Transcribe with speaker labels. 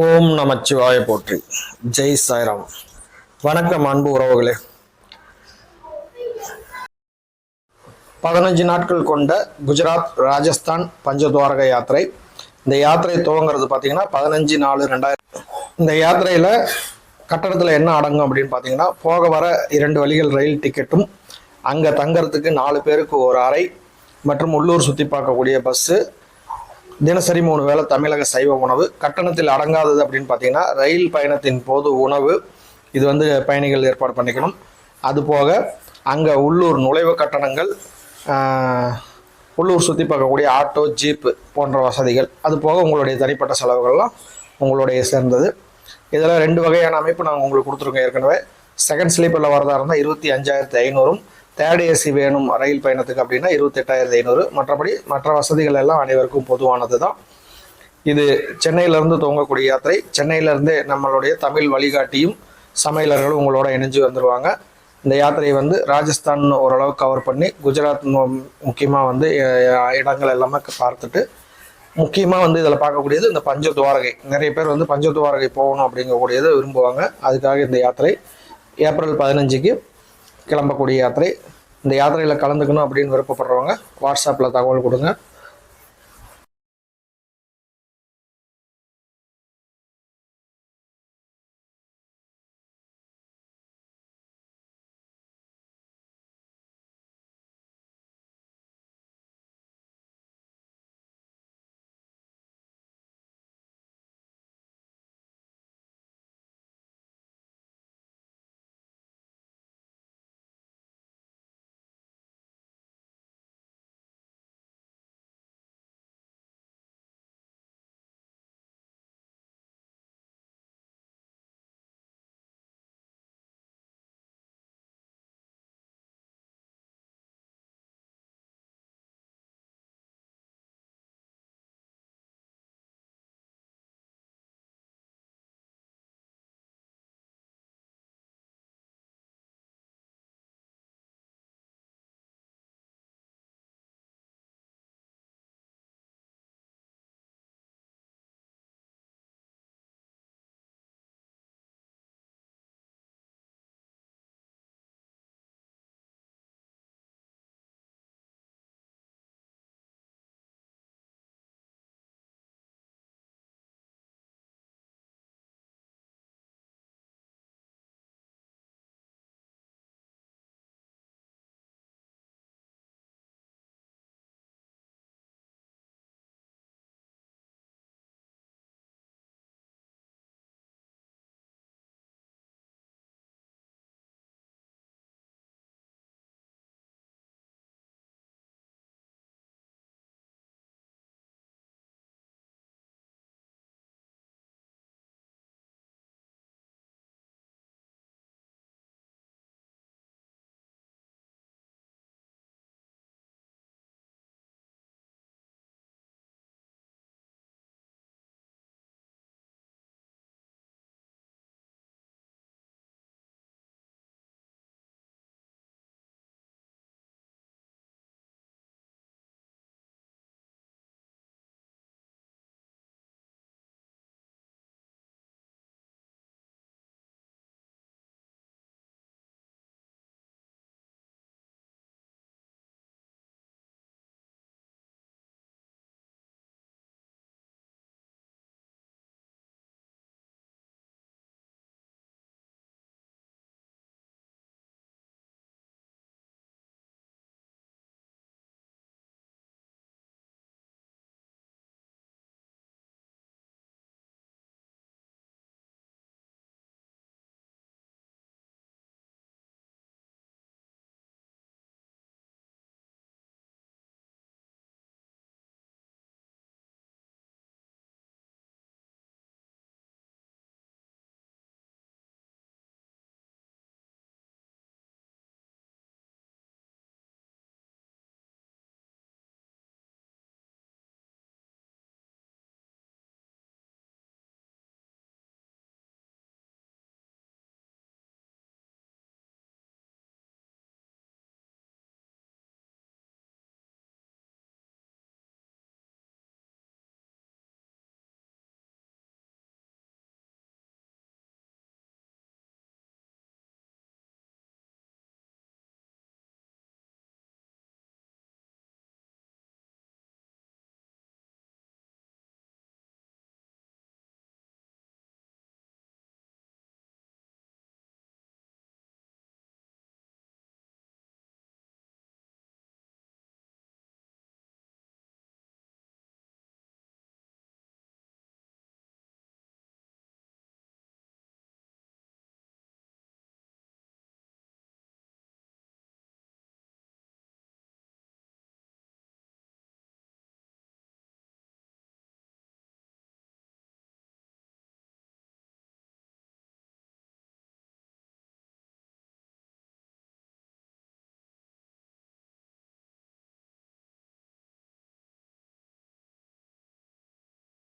Speaker 1: ஓம் நமச்சிவாய போற்றி. ஜெய் சாய்ராம். வணக்கம் அன்பு உறவுகளே. பதினஞ்சு நாட்கள் கொண்ட குஜராத் ராஜஸ்தான் பஞ்சதுவாரக யாத்திரை. இந்த யாத்திரை துவங்குறது பார்த்தீங்கன்னா பதினஞ்சு நாலு ரெண்டாயிரம். இந்த யாத்திரையில் கட்டணத்தில் என்ன அடங்கும் அப்படின்னு பார்த்தீங்கன்னா போக வர இரண்டு வழிகள் ரயில் டிக்கெட்டும் அங்கே தங்கறதுக்கு நாலு பேருக்கு ஒரு அறை மற்றும் உள்ளூர் சுற்றி பார்க்கக்கூடிய பஸ்ஸு தினசரி மூணு வேளை தமிழக சைவ உணவு. கட்டணத்தில் அடங்காதது அப்படின்னு பார்த்தீங்கன்னா ரயில் பயணத்தின் போது உணவு. இது வந்து பயணிகள் ஏற்பாடு பண்ணிக்கணும். அது போக அங்கே உள்ளூர் நுழைவு கட்டணங்கள் உள்ளூர் சுற்றி பார்க்கக்கூடிய ஆட்டோ ஜீப்பு போன்ற வசதிகள். அது போக உங்களுடைய தனிப்பட்ட செலவுகள்லாம் உங்களுடைய சேர்ந்தது. இதெல்லாம் ரெண்டு வகையான அமைப்பு நாங்கள் உங்களுக்கு கொடுத்துருக்கோம் ஏற்கனவே. செகண்ட் ஸ்லீப்பரில் வரதா இருந்தால் இருபத்தி அஞ்சாயிரத்தி ஐநூறும் தேர்ட் ஏசி வேணும் ரயில் பயணத்துக்கு அப்படின்னா இருபத்தெட்டாயிரத்தி ஐநூறு. மற்றபடி மற்ற வசதிகள் எல்லாம் அனைவருக்கும் பொதுவானது தான் இது சென்னையிலேருந்து துவங்கக்கூடிய யாத்திரை. சென்னையிலேருந்தே நம்மளுடைய தமிழ் வழிகாட்டியும் சமையலர்களும் உங்களோட இணைஞ்சு வந்துடுவாங்க இந்த யாத்திரையை வந்து ராஜஸ்தான் ஓரளவு கவர் பண்ணி குஜராத் முக்கியமாக வந்து இடங்கள் எல்லாமே பார்த்துட்டு முக்கியமாக வந்து இதில் பார்க்கக்கூடியது இந்த பஞ்ச துவாரகை நிறைய பேர் வந்து பஞ்ச துவாரகை போகணும் அப்படிங்கக்கூடியதை விரும்புவாங்க. அதுக்காக இந்த யாத்திரை ஏப்ரல் பதினஞ்சுக்கு கிளம்பக்கூடிய யாத்திரை. இந்த யாத்திரையில் கலந்துக்கணும் அப்படின்னு விருப்பப்படுறவங்க வாட்ஸ்அப்பில் தகவல் கொடுங்க.